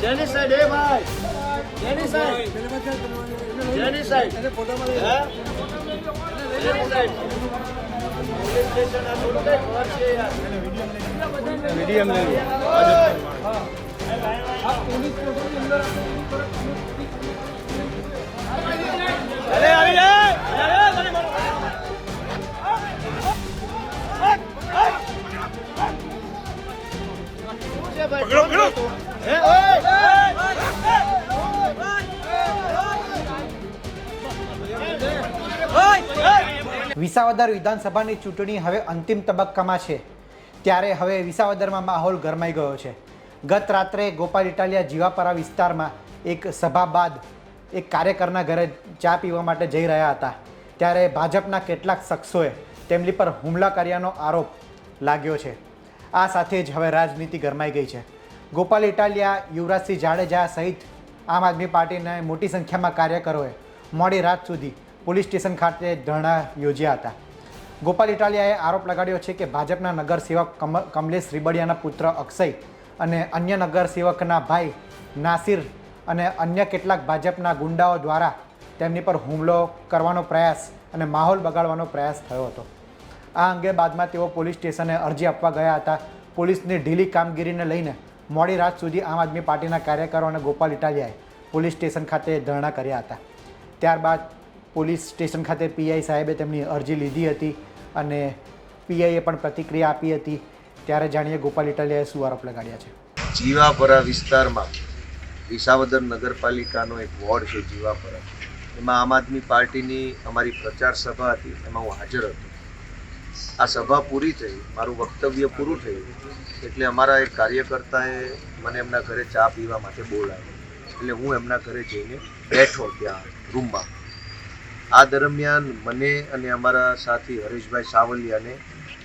જેની સાઈડ એ ભાઈ જેની સાઈડ જેની સાઈડ જેની સાઈડ આ થોડું વિસાવદર વિધાનસભાની ચૂંટણી હવે અંતિમ તબક્કામાં છે. ત્યારે હવે વિસાવદરમાં માહોલ ગરમાઈ ગયો છે. ગત રાત્રે ગોપાલ ઇટાલિયા જીવાપરા વિસ્તારમાં એક સભા બાદ એક કાર્યકરના ઘરે ચા પીવા માટે જઈ રહ્યા હતા. ત્યારે ભાજપના કેટલાક શખ્સોએ તેમની પર હુમલા કર્યાનો આરોપ લાગ્યો છે. આ સાથે જ હવે રાજનીતિ ગરમાઈ ગઈ છે. ગોપાલ ઇટાલિયા, યુવરાજસિંહ જાડેજા સહિત આમ આદમી પાર્ટીના મોટી સંખ્યામાં કાર્યકરોએ મોડી રાત સુધી પોલીસ સ્ટેશન ખાતે ધરણા યોજ્યા હતા. ગોપાલ ઇટાલિયાએ આરોપ લગાડ્યો છે કે ભાજપના નગરસેવક કમ, કમલેશ રીબડિયાના પુત્ર અક્ષય અને અન્ય નગરસેવકના ભાઈ નાસિર અને અન્ય કેટલાક ભાજપના ગુંડાઓ દ્વારા તેમની પર હુમલો કરવાનો પ્રયાસ અને માહોલ બગાડવાનો પ્રયાસ થયો હતો. આ અંગે બાદમાં તેઓ પોલીસ સ્ટેશને અરજી આપવા ગયા હતા. પોલીસની ઢીલી કામગીરીને લઈને મોડી રાત સુધી આમ આદમી પાર્ટીના કાર્યકરો અને ગોપાલ ઇટાલિયાએ પોલીસ સ્ટેશન ખાતે ધરણા કર્યા હતા. ત્યારબાદ પોલીસ સ્ટેશન ખાતે પીઆઈ સાહેબે તેમની અરજી લીધી હતી અને પીઆઈએ પણ પ્રતિક્રિયા આપી હતી. ત્યારે જાણીએ ગોપાલ ઇટાલિયાએ શું આરોપ લગાડ્યા છે. જીવાપરા વિસ્તારમાં વિસાવદર નગરપાલિકાનો એક વોર્ડ છે જીવાપરા. એમાં આમ આદમી પાર્ટીની અમારી પ્રચાર સભા હતી, એમાં હું હાજર હતો. આ સભા પૂરી થઈ, મારું વક્તવ્ય પૂરું થયું એટલે અમારા એક કાર્યકર્તાએ મને એમના ઘરે ચા પીવા માટે બોલાવ્યો. એટલે હું એમના ઘરે જઈને બેઠો ત્યાં રૂમમાં. આ દરમિયાન મને અને અમારા સાથી હરેશભાઈ સાવલિયાને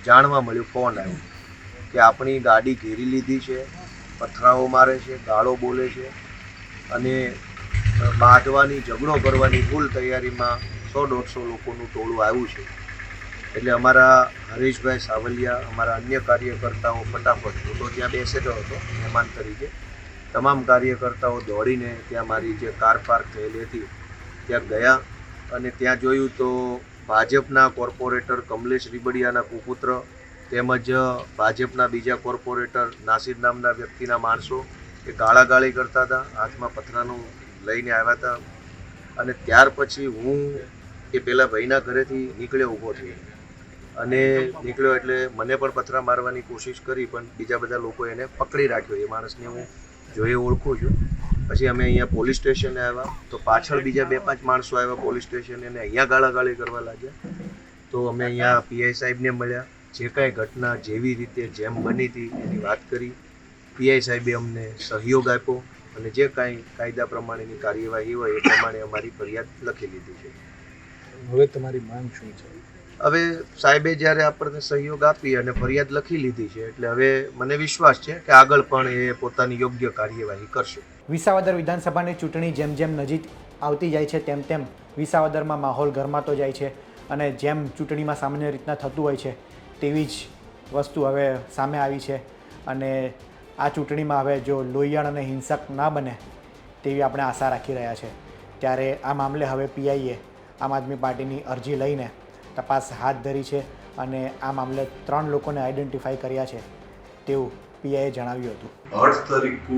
જાણવા મળ્યું, ફોન આવ્યો કે આપણી ગાડી ઘેરી લીધી છે, પથરાઓ મારે છે, ગાળો બોલે છે અને બાંધવાની, ઝઘડો કરવાની ફૂલ તૈયારીમાં સો દોઢસો લોકોનું ટોળું આવ્યું છે. એટલે અમારા હરીશભાઈ સાવલિયા, અમારા અન્ય કાર્યકર્તાઓ ફટાફટ હું તો ત્યાં બેસેલો હતો, મહેમાન તરીકે. તમામ કાર્યકર્તાઓ દોડીને ત્યાં મારી જે કાર પાર્ક થયેલી હતી, ત્યાં ગયા અને ત્યાં જોયું તો ભાજપના કોર્પોરેટર કમલેશ રીબડિયાના કુપુત્ર તેમજ ભાજપના બીજા કોર્પોરેટર નાસિર નામના વ્યક્તિના માણસો એ ગાળાગાળી કરતા હતા, હાથમાં પથરાનું લઈને આવ્યા હતા. અને ત્યાર પછી હું એ પેલા ભાઈના ઘરેથી નીકળ્યો ઊભો થયો અને નીકળ્યો એટલે મને પણ પથરા મારવાની કોશિશ કરી, પણ બીજા બધા લોકો એને પકડી રાખ્યો. એ માણસને હું જોઈએ ઓળખું છું. પછી અમે અહીંયા પોલીસ સ્ટેશને આવ્યા. તો પાછળ બીજા બે પાંચ માણસો આવ્યા પોલીસ સ્ટેશને અને અહીંયા ગાળાગાળી કરવા લાગ્યા. તો અમે અહીંયા પીઆઈ સાહેબને મળ્યા. જે કાંઈ ઘટના જેવી રીતે જેમ બની હતી એની વાત કરી. પીઆઈ સાહેબે અમને સહયોગ આપ્યો અને જે કાંઈ કાયદા પ્રમાણેની કાર્યવાહી હોય એ પ્રમાણે અમારી ફરિયાદ લખી લીધી છે. હવે તમારી માંગ શું છે? હવે સાહેબે જ્યારે આપણને સહયોગ આપી અને ફરિયાદ લખી લીધી છે, એટલે હવે મને વિશ્વાસ છે કે આગળ પણ એ પોતાની યોગ્ય કાર્યવાહી કરશે. વિસાવદર વિધાનસભાની ચૂંટણી જેમ જેમ નજીક આવતી જાય છે, તેમ તેમ વિસાવદરમાં માહોલ ગરમાતો જાય છે અને જેમ ચૂંટણીમાં સામાન્ય રીતના થતું હોય છે, તેવી જ વસ્તુ હવે સામે આવી છે. અને આ ચૂંટણીમાં હવે જો લોહિયાળ અને હિંસક ના બને તેવી આપણે આશા રાખી રહ્યા છે. ત્યારે આ મામલે હવે પીઆઈએ આમ આદમી પાર્ટીની અરજી લઈને તપાસ હાથ ધરી છે અને આ મામલે ત્રણ લોકોને આઈડેન્ટિફાઈ કર્યા છે તેવું પીઆઈએ જણાવ્યું હતું आठ तारीख को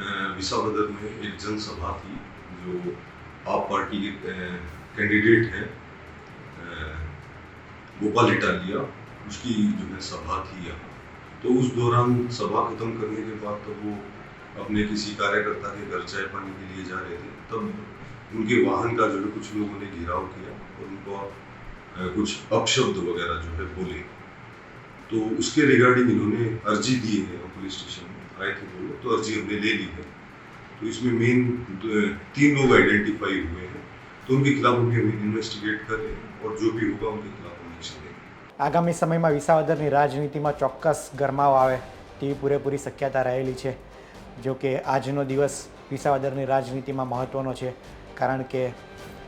अ, विसावदर में एक जनसभा थी जो आप पार्टी के अ, कैंडिडेट हैं अ, गोपाल इटालिया उसकी जो है सभा थी यहाँ तो उस दौरान सभा खत्म करने के बाद तो वो अपने किसी कार्यकर्ता के घर चाय पानी के लिए जा रहे थे तब उनके वाहन का जो है कुछ लोगों ने घेराव किया और उनको अ, कुछ अपशब्द वगैरह जो है बोले तो उसके रिगार्डिंग इन्होंने अर्जी दी है पुलिस स्टेशन में आए थे वो लोग तो अर्जी हमने ले ली है तो इसमें मेन तीन लोग आइडेंटिफाई हुए हैं तो उनके खिलाफ हम इन्वेस्टिगेट कर रहे हैं और जो भी होगा उनके खिलाफ हम एक्शन लेंगे આગામી સમયમાં વિસાવદરની રાજનીતિમાં ચોક્કસ ગરમાવો આવે તેવી પૂરેપૂરી શક્યતા રહેલી છે જો કે આજનો દિવસ વિસાવદરની રાજનીતિમાં મહત્ત્વનો છે, કારણ કે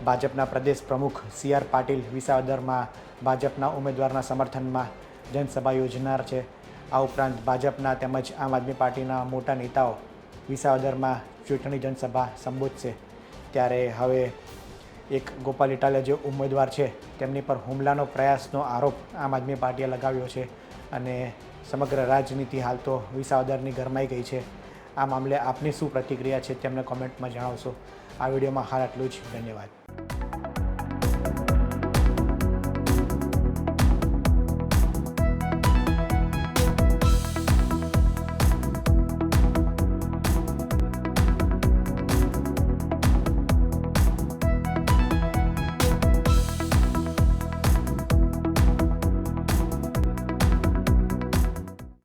ભાજપના પ્રદેશ પ્રમુખ સી આર પાટીલ વિસાવદરમાં ભાજપના ઉમેદવારના સમર્થનમાં જનસભા યોજનાર છે. આ ઉપરાંત ભાજપના તેમજ આમ આદમી પાર્ટીના મોટા નેતાઓ વિસાવદરમાં ચૂંટણી જનસભા સંબોધશે. ત્યારે હવે એક ગોપાલ ઇટાલિયા જે ઉમેદવાર છે, તેમની પર હુમલાનો પ્રયાસનો આરોપ આમ આદમી પાર્ટીએ લગાવ્યો છે અને સમગ્ર રાજનીતિ હાલ તો વિસાવદરની ગરમાઈ ગઈ છે. આ મામલે આપની શું પ્રતિક્રિયા છે તેમને કોમેન્ટમાં જણાવશો. આ વિડીયોમાં હાલ આટલું જ. ધન્યવાદ.